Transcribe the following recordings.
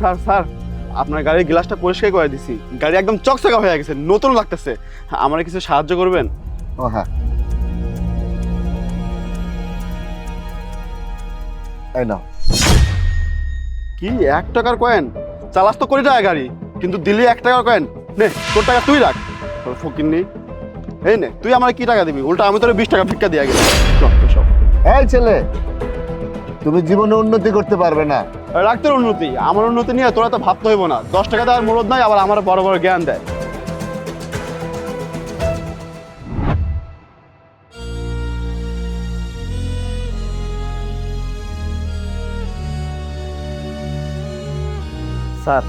Sir sir আপনার গাড়ির গ্লাসটা পরিষ্কার করে দিছি। গাড়ি একদম চকচকা হয়ে গেছে নতুন লাগতেছে। আমার কিছু সাহায্য করবেন? ও হ্যাঁ। এই নাও। কি এক টাকার কয়েন চালাস তো কোটি টাকা গাড়ি কিন্তু দিল্লি এক টাকার কয়েন নে তোর টাকা তুই রাখ। তোর ফকির নেই। এই নে তুই আমার কি টাকা দিবি? উল্টা আমি তোর বিশ টাকা ভিক্ষা দিয়ে গেছি এই ছেলে তুমি জীবনে উন্নতি করতে পারবে না। রাখ তোর উন্নতি আমার উন্নতি নিয়ে তোরা তো ভাবতে হইব না। দশ টাকা দেওয়ার মরদ নাই আবার আমার বড় বড় জ্ঞান দেয়। স্যার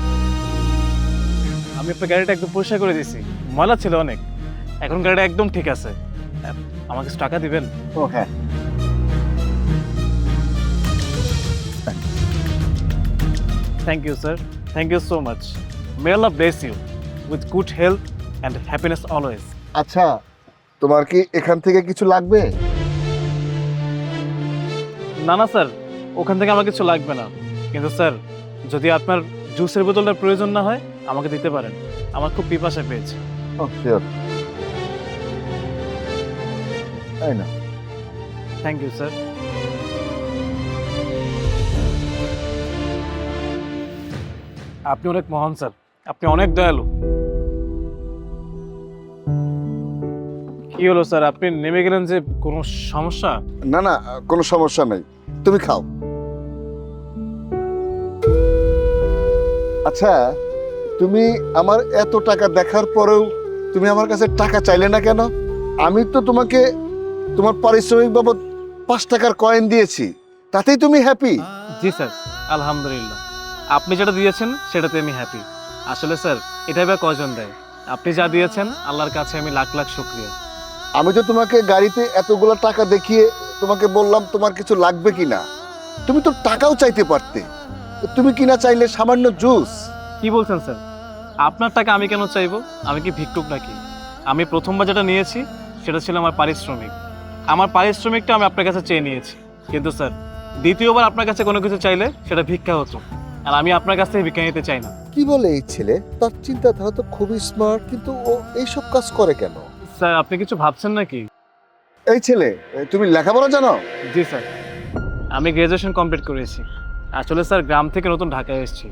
আমি আপনার গাড়িটা একদম পরিষ্কার করে দিয়েছি। ময়লা ছিল অনেক। এখন গাড়িটা একদম ঠিক আছে। আমাকে টাকা দিবেন? ও হ্যাঁ thank you sir thank you so much may Allah bless you with good health and happiness always আচ্ছা তোমার কি এখান থেকে কিছু লাগবে? না না স্যার ওখান থেকে আমার কিছু লাগবে না। কিন্তু স্যার যদি আপনার জুসের বোতলটার প্রয়োজন না হয় আমাকে দিতে পারেন। আমার খুব পিপাসা পেয়েছে। ও শিওর এই না থ্যাংক ইউ স্যার আপনি অনেক মহান স্যার। আপনি অনেক দয়ালু। কি হলো স্যার? আপনি নেমে গেলেন যে কোনো সমস্যা? না না কোনো সমস্যা নেই। তুমি খাও। আচ্ছা তুমি আমার এত টাকা দেখার পরেও তুমি আমার কাছে টাকা চাইলে না কেন? আমি তো তোমাকে তোমার পারিশ্রমিক বাবদ পাঁচ টাকার কয়েন দিয়েছি। তাতেই তুমি হ্যাপি জি স্যার আলহামদুলিল্লাহ। আপনি যেটা দিয়েছেন সেটাতে আমি হ্যাপি আসলে স্যার এটাই বা কজন দেয়? আপনি যা দিয়েছেন আল্লাহর কাছে আমি লাখ লাখ শুক্রিয়া। আমি তো তোমাকে গাড়িতে এতগুলো টাকা দেখিয়ে তোমাকে বললাম তোমার কিছু লাগবে কিনা? তুমি তো টাকাও চাইতে পারতে। তুমি কিনা চাইলে সামান্য জুস কি বলছেন স্যার? আপনার টাকা আমি কেন চাইব? আমি কি ভিক্ষুক নাকি? আমি প্রথমবার যেটা নিয়েছি সেটা ছিল আমার পারিশ্রমিক। আমার পারিশ্রমিকটা আমি আপনার কাছে চেয়ে নিয়েছি। কিন্তু স্যার দ্বিতীয়বার আপনার কাছে কোনো কিছু চাইলে সেটা ভিক্ষা হতো। আর আমি আপনার কাছ থেকে ভিক্ষা নিতে চাই না। কি বলে এই ছেলে? তার চিন্তাধারা তো খুবই স্মার্ট কিন্তু ও এইসব কাজ করে কেন? স্যার আপনি কিছু ভাবছেন নাকি? এই ছেলে তুমি লেখাপড়া জানো? জি স্যার। আমি গ্র্যাজুয়েশন কমপ্লিট করেছি। আসলে স্যার গ্রাম থেকে নতুন ঢাকায় এসেছি।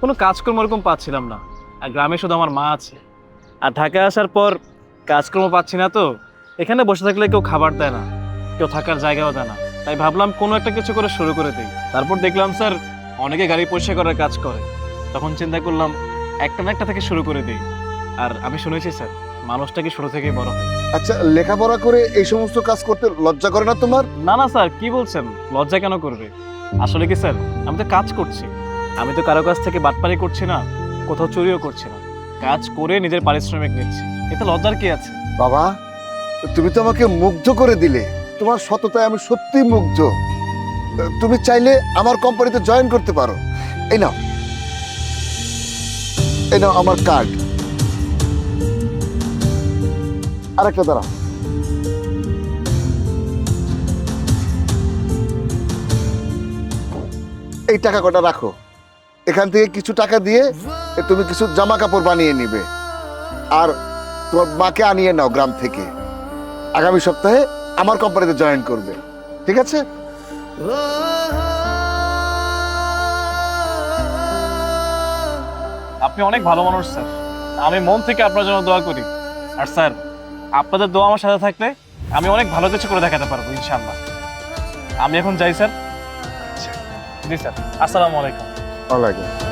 কোনো কাজকর্ম ওরকম পাচ্ছিলাম না। আর গ্রামে শুধু আমার মা আছে। আর ঢাকায় আসার পর কাজকর্ম পাচ্ছি না তো। এখানে বসে থাকলে কেউ খাবার দেয় না। কেউ থাকার জায়গাও দেয় না। তাই ভাবলাম কোনো একটা কিছু করে শুরু করে দিই। তারপর দেখলাম স্যার অনেকে গাড়ি পরিষ্কার করার কাজ করে। তখন চিন্তা করলাম একটা না একটা থেকে শুরু করে দিই। আর আমি শুনেছি স্যার মানুষটা কি ছোটো থেকেই বড় হয়। আচ্ছা লেখাপড়া করে এই সমস্ত কাজ করতে লজ্জা করে না তোমার? না না স্যার কি বলছেন? লজ্জা কেন করবে? আসলে কি স্যার আমি তো কাজ করছি। আমি তো কারও কাছ থেকে বাটপারি করছি না কোথাও চুরিও করছি না। কাজ করে নিজের পারিশ্রমিক নিচ্ছি। এতে লজ্জার কি আছে? বাবা তুমি তো আমাকে মুগ্ধ করে দিলে। তোমার সততায় আমি সত্যি মুগ্ধ। তুমি চাইলে আমার কোম্পানিতে জয়েন করতে পারো। এই নাও। এই নাও আমার কার্ড। আরেকটা দাঁড়াও। এই টাকা কটা রাখো। এখান থেকে কিছু টাকা দিয়ে তুমি কিছু জামা কাপড় বানিয়ে নিবে। আর তোমার মাকে আনিয়ে নাও গ্রাম থেকে। আগামী সপ্তাহে আমার কোম্পানিতে জয়েন করবে। ঠিক আছে? আপনি অনেক ভালো মানুষ, স্যার। আমি মন থেকে আপনার জন্য দোয়া করি। আর স্যার, আপনাদের দোয়া আমার সাথে থাকলে আমি অনেক ভালো কিছু করে দেখাতে পারব ইনশাল্লাহ আমি এখন যাই, স্যার। জি, স্যার। আসসালামু আলাইকুম। ওয়ালাইকুম।